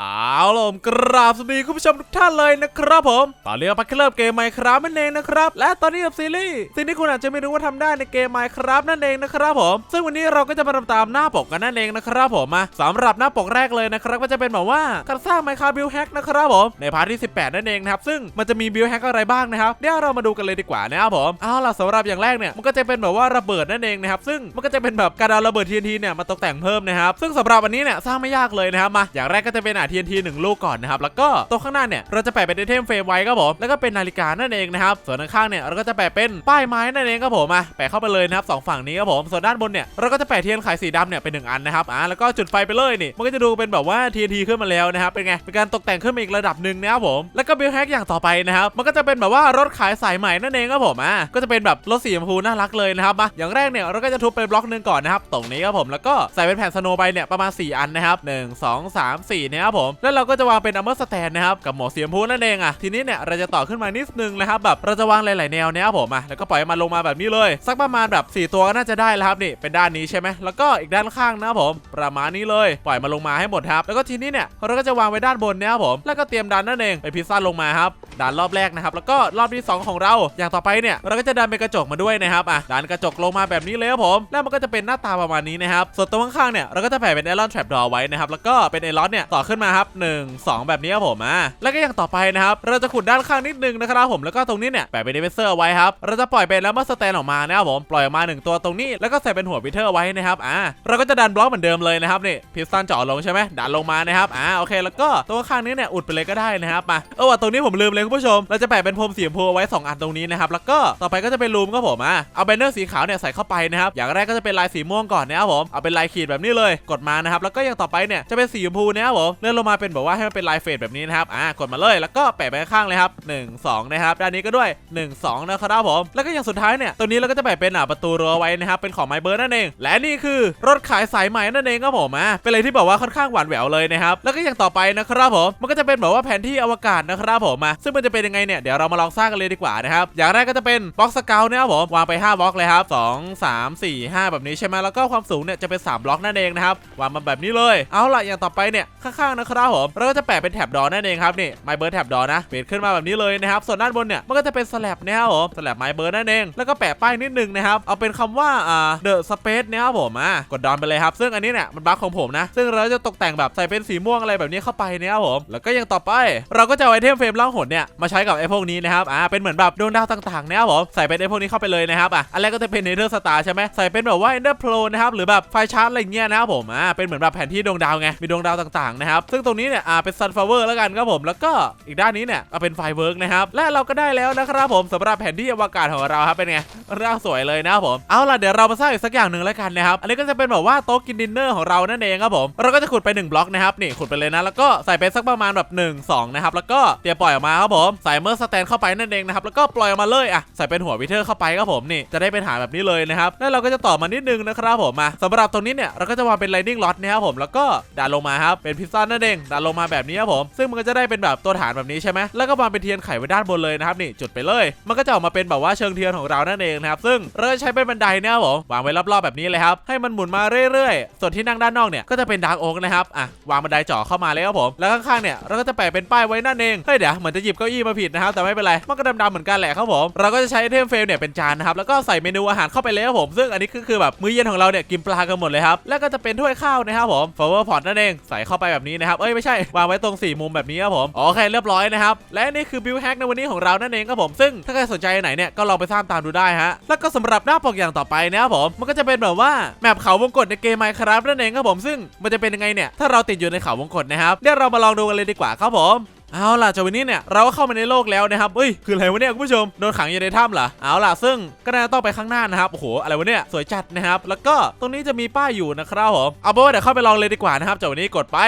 เอาล่ะผมกราบสวัสดีคุณผู้ชมทุกท่านเลยนะครับผม ตอนนี้เราไปเริ่มเกมไมค์ครับนั่นเองนะครับ และตอนนี้กับซีรีส์สิ่งที่คุณอาจจะไม่รู้ว่าทำได้ในเกมไมค์ครับนั่นเองนะครับผม ซึ่งวันนี้เราก็จะมาทำตามหน้าปกกันนั่นเองนะครับผมมาสำหรับหน้าปกแรกเลยนะครับก็จะเป็นแบบว่าการสร้างไมค์ครับบิลแฮกนะครับผมในพาร์ทที่ 18 นั่นเองนะครับซึ่งมันจะมีบิลแฮกอะไรบ้างนะครับเดี๋ยวเรามาดูกันเลยดีกว่านะครับผมเอาล่ะสำหรับอย่างแรกเนี่ยมันก็จะเป็นแบบว่าระเบิดนั่นเองนะครับซึ่งมันก็จะเป็นแบบกรเอาระเบิด TNT เนี่ยมาตกแต่งเพิ่มนะครับซึ่งสำหรับอันนี้เนี่ยสร้างไม่ยากเลยนะครับมาอย่างแรกก็จะเป็น TNT หนึ่งลูกก่อนนะครับ แล้วก็ตรงข้างหน้าเนี่ยเราจะแปะเป็นไอเทมเฟรมไว้ครับผม แล้วก็เป็นนาฬิกานั่นเองนะครับ ส่วนข้างๆเนี่ยเราก็จะแปะเป็นป้ายไม้นั่นเองครับผมมาแปะเข้าไปเลยนะครับสองฝั่งนี้ครับผม ส่วนด้านบนเนี่ยเราก็จะแปะเทียนไขสีดำเนี่ยเป็นหนึ่งอันนะครับ อ่าแล้วก็จุดไฟไปเลยนี่ มันก็จะดูเป็นแบบว่า TNT ขึ้นมาแล้วนะครับ เป็นไง เป็นการตกแต่งขึ้นมาอีกระดับหนึ่งนะครับผม แล้วก็บิลแฮกอย่างต่อไปนะครับ มันก็จะเป็นแบบว่ารถขายสายใหม่นั่นเองครับผมอ่าก็จะเป็นแบบรถสีชมพูน่ารักเลยนะครับมาอย่างแรกเนี่ยเราก็จะทุบเป็นบล็อกหนึ่งก่อนนะครับตรงนี้ครับผมแล้วก็ใส่เป็นแผ่นสโนว์ไปเนี่ยประมาณ 4 อันนะครับ1 2 3 4นะครับผมแล้วเราก็จะวางเป็นอัมเมอร์สแตนนะครับกับหมวกสีชมพูนั่นเองอะทีนี้เนี่ยเราจะต่อขึ้นมานิดนึงนะครับแบบเราจะวางหลายๆแนวนะครับผมอะแล้วก็ปล่อยมันลงมาแบบนี้เลย สักประมาณแบบ 4 ตัวก็น่าจะได้แล้วครับนี่เป็นด้านนี้ใช่ไหมแล้วก็อีกด้านข้างนะครับผมประมาณนี้เลย ปล่อยมันลงมาให้หมดครับ แล้วก็ทีนี้เนี่ยเราก็จะวางไว้ด้านบนนะครับผมแล้วก็เตรียมดันนั่นเองไปพิซซ่าลงมาครับดันรอบแรกนะครับแล้วก็รอบที่ 2 ของเรา อย่างต่อไปเนี่ยเราก็จะดันเป็นกระจกมาด้วยนะครับอะดันกระจกลงมาแบบนี้เลยครับผม แล้วมันก็จะเป็นหน้าตาประมาณนี้นะครับส่วนตรงข้างๆเนี่ยเราก็จะแปะเป็นไอรอนแทรปดอไว้นะครับแล้วก็เป็นไอรอนเนี่ยต่อขึ้นมาครับ1 2 แบบนี้ครับผมอะแล้วก็อย่างต่อไปนะครับเราจะขุดด้านข้างนิดนึงนะครับผมแล้วก็ตรงนี้เนี่ยแปะเป็นเดเวเซอร์เอาไว้ครับเราจะปล่อยเป็นแล้วมาสแตนออกมานะครับผมปล่อยออกมาหนึ่งตัวตรงนี้แล้วก็ใส่เป็นหัววิเทอร์ไว้นะครับอ่าเราก็จะดันบล็อกเหมือนเดิมเลยนะครับนี่พิสตันเจาะลงใช่ไหมดันลงมานะครับอ่าโอเค แล้วก็ตัวข้างนี้เนี่ยอุดไปเลยก็ได้นะครับมาเออว่ะตรงนี้ผมลืมเลยคุณผู้ชม เราจะแปะเป็นพรมสีชมพูไว้ 2 อันตรงนี้นะครับแล้วก็ต่อไปก็จะเป็นรูมครับผมอะเอาแบนเนอร์สีขาวเนี่ยใส่เข้าไปนะครับอย่างแรกก็จะเป็นลายสีม่วงก่อนนะครับผมเอาเป็นลายขีดแบบนี้เลยกดมานะครับแล้วก็อย่างต่อไปเนี่ยจะเป็นสีชมพูนะครับผมเลื่อนลงมาเป็นแบบว่าให้มันเป็นลายเฟดแบบนี้นะครับอ่ากดมาเลยแล้วก็แปะไปข้างเลยครับ 1 2 นะครับด้านนี้ก็ด้วย 1 2 นะครับผม แล้วก็อย่างสุดท้ายเนี่ยตัวนี้เราก็จะแปะเป็นอะประตูรั้วไว้นะครับเป็นของไมเบิร์นั่นเอง และนี่คือรถขายสายใหม่นั่นเองครับผมอะเป็นอะไรที่แบบว่าค่อนข้างหวานแหววเลยนะครับแล้วก็อย่างต่อไปนะครับผมมันก็จะเป็นแบบว่าแผนที่อวกาศนะครับผมมาซึ่งมันจะเป็นยังไงเนี่ยเดี๋ยวเรามาลองสร้างกันเลยดีกว่านะครับอย่างแรกก็จะเป็นบล็อกสเกลนะครับผมวางไป 5บล็อกเลยครับ2 3 4 5 แบบนี้ใช่ไหมแล้วก็ความสูงเนี่ยจะเป็น3บล็อกนั่นเองนะครับวางมาแบบนี้เลย เอาล่ะอย่างต่อไปเนี่ยข้างๆนะครับผมเราก็จะแปะเป็นแถบดอนั่นเองครับนี่ไมเบิร์ดแถบดอนะเปิดขึ้นมาแบบนี้เลยนะครับส่วนด้านบนเนี่ยมันก็จะเป็นสลับนะครับผมสลับไมเบิร์ดนั่นเองแล้วก็แปะป้ายนิดนึงนะครับเอาเป็นคำว่าอ่า The Space นะครับผมอะกดดอนไปเลยครับ ซึ่งอันนี้เนี่ยมันบั๊กของผมนะ ซึ่งเราจะตกแต่งแบบใส่เป็นสีม่วงอะไรแบบนี้เข้าไปนะครับผมแล้วก็ยังต่อไป เราก็จะเอาไอเทมเฟรมล่องหนเนี่ยมาใช้กับไอพวกนี้นะครับอ่าเป็นเหมือนแบบดวงดาวต่างๆนะครับผมใส่เป็นไอพวกนี้เข้าไปเลยนะครับอะอันแรกก็จะเป็นเนเธอร์สตาร์ใช่ไหมใส่เป็นแบบว่า Ender Pro นะครับหรือแบบไฟชาร์จอะไรเงี้ยนะครับผมอ่าเป็นเหมือนแบบแผนที่ดวงดาวไงมีดวงดาวต่างๆนะครับซึ่งตรงนี้เนี่ยอ่าเป็น Sunflower แล้วกันครับผม แล้วก็อีกด้านนี้เนี่ยเอาเป็นไฟเวิร์กนะครับ และเราก็ได้แล้วนะครับผมสำหรับแผนที่อวกาศของเราครับเป็นไงร่างสวยเลยนะครับผมเอาล่ะเดี๋ยวเรามาสร้างอีกสักอย่างหนึ่งแล้วกันนะครับอันนี้ก็จะเป็นแบบว่าโต๊ะกินดินเนอร์ของเรานั่นเองครับผมเราก็จะขุดไป 1 บล็อกนะครับนี่ขุดไปเลยนะแล้วก็ใส่ไปสักประมาณแบบ 1 2 นะครับแล้วก็เตรียมปล่อยออกมาครับผมใส่เมอร์สแตนเข้าไปนั่นเองนะครับแล้วก็ปล่อยออกมาเลยอะใส่เป็นหัววิเทอร์เข้าไปครับผมนี่จะได้เป็นฐานแบบนี้เลยนะครับแล้วเราก็จะต่อมานิดนึงนะครับผมมาสำหรับตรงนี้เนี่ยเราก็จะวางเป็นไลนิ่งล็อตนะครับผมแล้วก็ดันลงมาครับเป็นพิซซ่านั่นั่นเองดันลงมาแบบนี้ครับผม ซึ่งมันก็จะได้เป็นแบบตัวฐานแบบนี้ใช่ไหมแล้วก็วางเป็นเทียนไขไว้ด้านบนเลยนะครับนี่จุดไปเลย มันก็จะออกมาเป็นแบบว่าเชิงเทียนของเรานั่นเองนะครับซึ่งเราจะใช้เป็นบันไดเนี่ยครับผมวางไว้รอบๆแบบนี้เลยครับให้มันหมุนมาเรื่อยๆ ส่วนที่นั่งด้านนอกเนี่ยก็จะเป็นดาร์กโอ๊กนะครับอะวางบันไดเจ่อเข้ามาเลยครับผมแล้วข้างๆเนี่ยเราก็จะแปะเป็นป้ายไว้นั่นเองเฮ้ยเดี๋ยวเหมือนจะหยิบเก้าอี้มาผิดนะครับแต่ไม่เป็นไรมันก็ดำๆเหมือนกันแหละครับผมเราก็จะใช้ไอเทมเฟรมเนี่ยเป็นจานนะครับแล้วก็ใส่เมนูอาหารเข้าไปเลยครับผมซึ่งอันนี้ก็คือแบบมื้อเย็นของเราเนี่ยกินปลากันหมดเลยครับแล้วก็จะเป็นถ้วยข้าวนะครับผม flower pot นั่นเองใส่เข้าไปแบบนี้นะครับเอ้ยไม่ใช่วางไว้ตรงสี่มุมแบบนี้ครับผมโอเคเรียบร้อยนะครับและนี่คือบิวแฮกในวันนี้ของเรานั่นเองครับผมซึ่งถ้าใครสนใจไหนเนี่ยก็ลองไปสร้างตามดูได้ฮะแล้วก็สำหรับหน้าปกอย่างต่อไปนะครับผมมันก็จะเป็นแบบว่าแมปเขาวงกตในเกม Minecraft นั่นเองครับผมซึ่งมันจะเป็นยังไงเนี่ยถ้าเราติดอยู่ในเขาวงกตนะครับเดี๋ยวเรามาลองดูกันเลยดีกว่าครับผมเอาล่ะจากวันนี้เนี่ยเราก็เข้ามาในโลกแล้วนะครับเฮ้ยคืออะไรวะเนี่ยคุณผู้ชมโดนขังอยู่ในถ้ำเหรอเอาล่ะซึ่งก็น่าจะต้องไปข้างหน้านะครับโอ้โหอะไรวะเนี่ยสวยจัดนะครับแล้วก็ตรงนี้จะมีป้ายอยู่นะครับผมเอาเป็นว่าเดี๋ยวเข้าไปลองเลยดีกว่านะครับจากวันนี้กดไป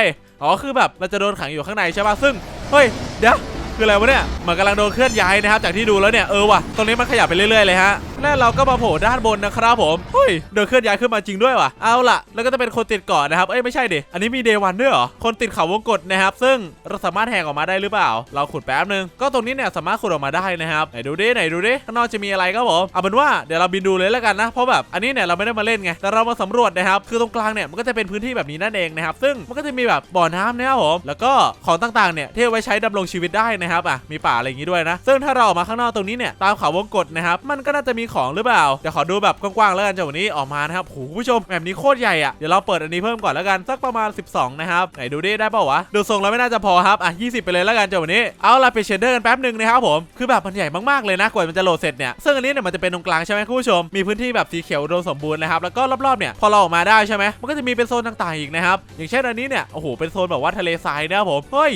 อ๋อคือแบบเราจะโดนขังอยู่ข้างในใช่ป่ะซึ่งเฮ้ยเดี๋ยวคืออะไรวะเนี่ยเหมือนกำลังโดนเคลื่อนย้ายนะครับจากที่ดูแล้วเนี่ยเออว่ะตรงนี้มันขยับไปเรื่อยๆเลยฮะ และเราก็มาโผล่ด้านบนนะครับผมเฮ้ยโดนเคลื่อนย้ายขึ้นมาจริงด้วยว่ะเอาล่ะ แล้วก็จะเป็นคนติดเกาะนะครับเอ้ยไม่ใช่ดิอันนี้มีเดวันด้วยเหรอคนติดเขาวงกตนะครับ ซึ่งเราสามารถแหกออกมาได้หรือเปล่า เราขุดแป๊บนึงก็ตรงนี้เนี่ยสามารถขุดออกมาได้นะครับไหนดูดิไหนดูดิข้างนอกจะมีอะไรครับผมเอาเป็นว่าเดี๋ยวเราบินดูเลยแล้วกันนะเพราะแบบอันนี้เนี่ยเราไม่ได้มาเล่นไงแต่เรามาสำรวจนะครับคือตรงกลางเนี่ยมันก็จะเป็นพื้นที่แบบนี้นั่นเองนะครับซึ่งมันก็จะมีแบบบ่อน้ำนะครับผมแล้วก็ของต่างๆเนี่ยที่เอาไว้ใช้ดำรงชีวิตได้นะครับอะมีป่าอะไรอย่างงี้ด้วยนะซึ่งถ้าเราออกมาข้างนอกตรงนี้เนี่ยตามเขาวงกตนะครับมันก็น่าจะมีของหรือเปล่าเดี๋ยวขอดูแบบกว้างๆแล้วกันจากวันนี้ออกมานะครับโหคุณผู้ชมแบบนี้โคตรใหญ่อะเดี๋ยวเราเปิดอันนี้เพิ่มก่อนแล้วกันสักประมาณ 12 นะครับไหนดูดิได้เปล่าวะดูทรงแล้วไม่น่าจะพอครับอะ20 ไปเลยแล้วกันจากวันนี้เอาละไปเชดเดอร์กันแป๊บหนึ่งนะครับผมคือแบบมันใหญ่มากๆเลยนะกว่ามันจะโหลดเสร็จเนี่ยซึ่งอันนี้เนี่ยมันจะเป็นตรงกลางใช่ไหมคุณผู้ชมมีพื้นที่แบบสีเขียวอุดมสมบูรณ์นะครับแล้วก็รอบๆเนี่ยพอเราออกมาได้ใช่ไหมมันก็จะมีเป็นโซนต่างๆอีกนะครับอย่างเช่นอันนี้เนี่ยโอ้โหเป็นโซนแบบว่าทะเลทรายนะครับผมเฮ้ย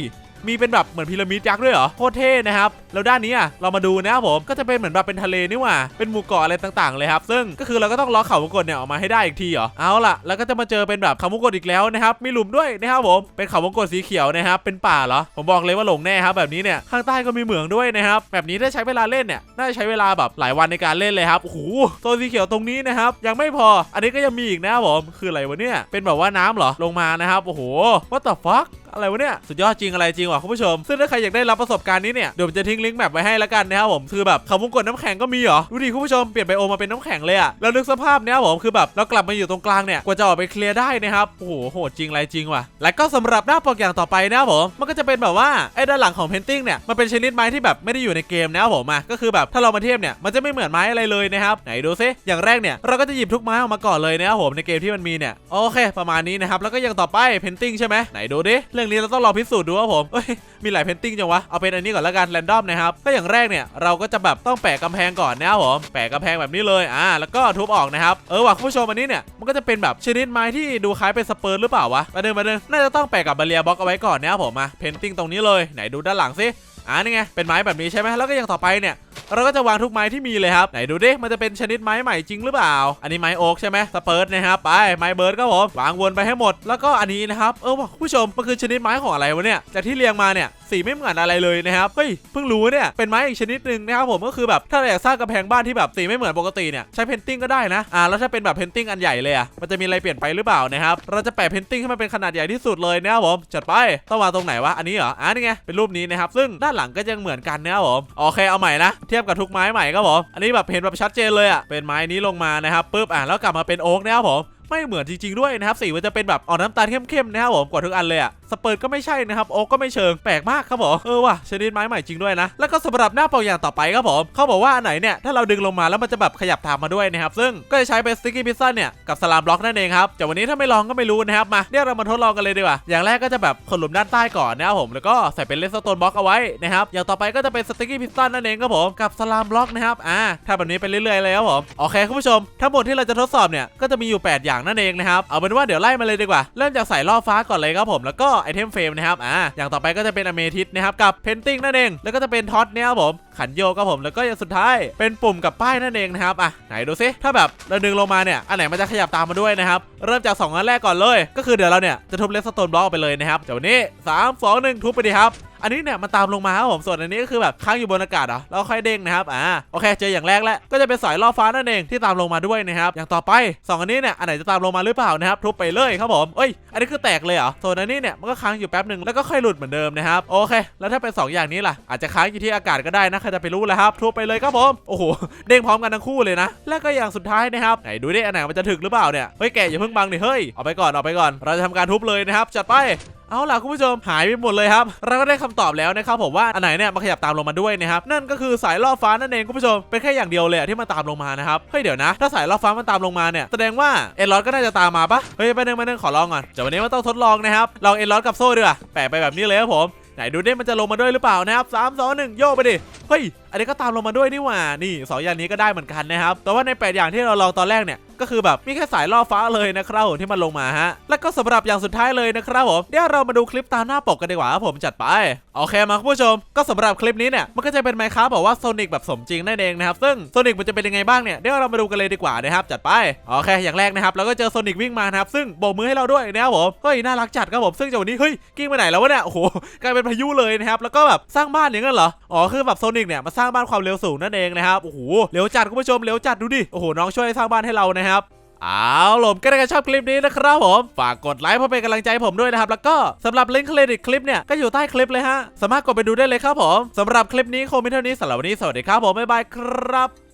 มีเป็นแบบเหมือนพีระมิดยักษ์ด้วยเหรอโคตรเท่นะครับแล้วด้านนี้อะเรามาดูนะครับผมก็จะเป็นเหมือนแบบเป็นทะเลนี่หว่าเป็นหมู่เกาะอะไรต่างๆเลยครับซึ่งก็คือเราก็ต้องล้อเขาวงกตเนี่ยออกมาให้ได้อีกทีเหรอเอาล่ะแล้วก็จะมาเจอเป็นแบบเขาวงกตอีกแล้วนะครับมีหลุมด้วยนะครับผมเป็นเขาวงกตสีเขียวนะครับเป็นป่าเหรอผมบอกเลยว่าหลงแน่ครับแบบนี้เนี่ยข้างใต้ก็มีเหมืองด้วยนะครับแบบนี้ถ้าใช้เวลาเล่นเนี่ยน่าจะใช้เวลาแบบหลายวันในการเล่นเลยครับโอ้โหโซนสีเขียวตรงนี้นะครับยังไม่พออันนี้ก็ยังมีอีกนะครับผมคืออะไรวะเนี่ยเป็นแบบว่าน้ำเหรอลงมานะครับโอ้โห what the fuck อะไรวะเนี่ยสุดยอดจริงอะไรจริงว่ะคุณผู้ชม ซึ่งถ้าใครอยากได้รับประสบการณ์นี้เนี่ยเดี๋ยวผมจะทิ้งลิงก์แบบไว้ให้แล้วกันนะครับผมคือแบบเขาวงกดน้ำแข็งก็มีเหรอดูดิคุณผู้ชมเปลี่ยนไบโอมาเป็นน้ำแข็งเลยอะแล้วนึกสภาพเนี้ยผมคือแบบเรากลับมาอยู่ตรงกลางเนี่ยกว่าจะออกไปเคลียร์ได้นะครับโอ้โหโหดจริงอะไรจริงว่ะและก็สำหรับหน้าปกอย่างต่อไปนะครับผมมันก็จะเป็นแบบว่าไอ้ด้านหลังของเพนติ้งเนี่ยมันเป็นชนิดไม้ที่แบบไม่ได้อยู่ในเกมนะครับผมอะก็คือแบบถ้าเรามาเทียบเนี่ยมันจะไม่เหมือนไม้อะไรเลยนะครับไหนดูซิอย่างแรกเนี่ยเราก็จะหยิบทุกไม้ออกมาก่อนเลยนะครับผมในเกมที่มันมีเนี่ยโอเค ประมาณนี้นะครับแล้วก็อย่างต่อไปเพนติ้งใช่ไหมไหนดูดิเรื่องนี้เราต้องรอพิสูจน์ดูว่าผมเอ้ยมีหลายเพนติ้งจังวะเอาเป็นอันนี้ก่อนละกันแรนดอมนะครับก็อย่างแรกเนี่ยเราก็จะแบบต้องแปะกำแพงก่อนนะครับผมแปะกำแพงแบบนี้เลยอ่าแล้วก็ทุบออกนะครับเออว่ะคุณผู้ชมอันนี้เนี่ยมันก็จะเป็นแบบชนิดไม้ที่ดูคล้ายเป็นสเปิร์หรือเปล่าวะมาเดินมาเดินน่าจะต้องแปะกับบาเรียบล็อกเอาไว้ก่อนนะครับผมมาเพนติ้งตรงนี้เลยไหนดูด้านหลังสิ อ่านี่ไงเป็นไม้แบบนี้ใช่ไหมแล้วก็อย่างต่อไปเนี่ยเราก็จะวางทุกไม้ที่มีเลยครับ ไหนดูดิ มันจะเป็นชนิดไม้ใหม่จริงหรือเปล่า อันนี้ไม้โอ๊กใช่ไหมสเปิร์ตนะครับ ไป ไม้เบิร์ดก็ผม วางวนไปให้หมด แล้วก็อันนี้นะครับ เออผู้ชม มันคือชนิดไม้ของอะไรวะเนี่ย จากที่เรียงมาเนี่ย สีไม่เหมือนอะไรเลยนะครับเฮ้ยเพิ่งรู้เนี่ยเป็นไม้อีกชนิดหนึ่งนะครับผมก็คือแบบถ้าเราอยากสร้างกำแพงบ้านที่แบบสีไม่เหมือนปกติเนี่ยใช้เพนติ้งก็ได้นะอ่าแล้วถ้าเป็นแบบเพนติ้งอันใหญ่เลยอะมันจะมีอะไรเปลี่ยนไปหรือเปล่านะครับเราจะแปะเพนติ้งให้มันเป็นขนาดใหญ่ที่สุดเลยนะครับผมจัดไปต้องวางตรงไหนวะอันนี้เหรออ่านี่ไงเป็นรูปนี้นะครับซึ่งด้านหลังก็ยังเหมือนกันนะครับผมโอเคเอาใหม่นะเทียบกับทุกไม้ใหม่ครับผมอันนี้แบบเห็นแบบชัดเจนเลยอะเป็นไม้นี้ลงมานะครับปุ๊บอะแล้วกลับมาเป็นโอ๊กนะครับผมไม่เหมือนจริงๆด้วยนะครับสีมันจะเป็นแบบออกน้ำตาลเข้มๆนะครับผมกว่าทุกอันเลยอะ สเปิร์ก็ไม่ใช่นะครับโอ๊กก็ไม่เชิงแปลกมากครับผมเออว่ะชนิดไม้ใหม่จริงด้วยนะ แล้วก็สำหรับหน้าเปกอย่างต่อไปครับผมเขาบอกว่าอันไหนเนี่ยถ้าเราดึงลงมาแล้วมันจะแบบขยับตามมาด้วยนะครับซึ่งก็จะใช้เป็นสติ๊กกี้พิซซ่าเนี่ยกับสลามบล็อกนั่นเองครับแต่วันนี้ถ้าไม่ลองก็ไม่รู้นะครับมาเนี่ยเรามาทดลองกันเลยดีกว่าอย่างแรกก็จะแบบขนหลุมด้านใต้ก่อนนะครับผมแล้วก็ใส่เป็นเลสโตนบล็อกเอาไว้นะครับอย่างต่อไปก็จะเป็นสติ๊กกี้พิซซ่านั่นเองครับผมกับสลามบล็อกนะครับอ่าถ้าแบบนี้ไปเรื่อยๆเลยครับผมโอเคคุณผู้ชม ทั้งหมดที่เราจะทดสอบเนี่ยก็จะมีอยู่ 8 อย่างนั่นเองนะครับเอาเป็นว่าเดี๋ยวไล่มาเลยดีกว่าเริ่มจากใส่ล่อฟ้าก่อนเลยครับผมแล้วก็ไอเทมเฟรมนะครับอ่าอย่างต่อไปก็จะเป็นอเมทิสนะครับกับเพนติ้งนั่นเอง แล้วก็จะเป็นท็อตเนี่ยครับผมขันโยกครับผมแล้วก็อย่างสุดท้ายเป็นปุ่มกับป้ายนั่นเองนะครับอะไหนดูซิถ้าแบบเราดึงลงมาเนี่ยอันไหนมันจะขยับตามมาด้วยนะครับเริ่มจาก2อันแรกก่อนเลย ก็คือเดี๋ยวเราเนี่ยจะทุบเลสโตนบล็อกไปเลยนะครับเดี๋ยววันนี้3 2 1 ทุบไปดีครับ อันนี้เนี่ยมันตามลงมาครับผมส่วนอันนี้ก็คือแบบค้างอยู่บนอากาศเหรอแล้วค่อยเด้งนะครับอ่าโอเคเจออย่างแรกแล้วก็จะเป็นสายล่อฟ้านั่นเองที่ตามลงมาด้วยนะครับอย่างต่อไปสองอันนี้เนี่ยอันไหนจะตามลงมาหรือเปล่านะครับทุบไปเลยครับผมเอ้ยอันนี้คือแตกเลยเหรอส่วนอันนี้เนี่ยมันก็ค้างอยู่แป๊บหนึ่งแล้วก็ค่อยหลุดเหมือนเดิมนะครับโอเค แล้วถ้าเป็นสองอย่างนี้ล่ะอาจจะค้างอยู่ที่อากาศก็ได้นะใครจะไปรู้ละครับทุบไปเลยครับผมโอ้โหเด้งพร้อมกันทั้งคู่เลยนะ แล้วก็อย่างสุดท้ายนะครับไหนดูดิอันไหนมันจะถึกหรือเปล่าเนี่ยเฮ้ยแกอย่าเพิ่งบังดิเฮ้ยเอาไปก่อนเอาไปก่อน เราจะทำการทุบเลยนะครับจัดไป เอาล่ะคุณผู้ชมหายไปหมดเลยครับ เราก็ได้คำตอบแล้วนะครับผมว่าอันไหนเนี่ยมันขยับตามลงมาด้วยนะครับนั่นก็คือสายล่อฟ้านั่นเองคุณผู้ชมเป็นแค่อย่างเดียวเลยที่มันตามลงมานะครับเฮ้ยเดี๋ยวนะ ถ้าสายล่อฟ้ามันตามลงมาเนี่ยแสดงว่าเอ็นลอสก็น่าจะตามมาปะเฮ้ยไปหนึ่งไปหนึ่งขอลองก่อนเดี๋ยววันนี้มันต้องทดลองนะครับลองเอ็นลอสกับโซ่ดีกว่าแปะไปแบบนี้เลยครับผมไหนดูดิมันจะลงมาด้วยหรือเปล่านะครับสามสองหนึ่งโยกไปดิเฮ้ยอันนี้ก็ตามลงมาด้วยนี่หว่านี่สองอย่างนี้ก็ได้เหมือนกันนะครับแต่ว่าในแปดอย่างที่เราลองตอนแรกเนี่ยก็คือแบบมีแค่สายล่อฟ้าเลยนะครับผมที่มันลงมาฮะ แล้วก็สำหรับอย่างสุดท้ายเลยนะครับผมเดี๋ยวเรามาดูคลิปตามหน้าปกกันดีกว่าครับผมจัดไปโอเคมาคุณผู้ชม ก็สำหรับคลิปนี้เนี่ยมันก็จะเป็นไมค์ครับบอกว่าโซนิกแบบสมจริงนั่นเองนะครับซึ่งโซนิกมันจะเป็นยังไงบ้างเนี่ยเดี๋ยวเรามาดูกันเลยดีกว่านะครับจัดไปโอเคอย่างแรกนะครับเราก็เจอโซนิกวิ่งมานะครับซึ่งโบกมือให้เราด้วยนะครับผมเฮ้ยน่ารักจัดครับผมซึ่งจากวันนี้เฮ้ยกิ้งไปไหนแล้ววะเนี่ยโอ้โหกลายเป็นพายุเลยนะครับแล้วก็แบบสร้างบ้านอย่างนั้นเหรออ๋อคือแบบโซนิกเนี่ยมาสร้างบ้านความเร็วสูงนั่นเองนะครับโอ้โหเร็วจัดคุณผู้ชมเร็วจัดดูดิโอ้โหน้องช่วยสร้างบ้านให้เรานะครับเอาหลมก็ได้กันชอบคลิปนี้นะครับผม ฝากกดไลค์เพื่อเป็นกำลังใจผมด้วยนะครับ แล้วก็สำหรับลิงก์เครดิตคลิปเนี่ย ก็อยู่ใต้คลิปเลยฮะ สามารถกดไปดูได้เลยครับผมสำหรับคลิปนี้คงมีเท่านี้สำหรับวันนี้สวัสดีครับผม บ๊ายบายครับ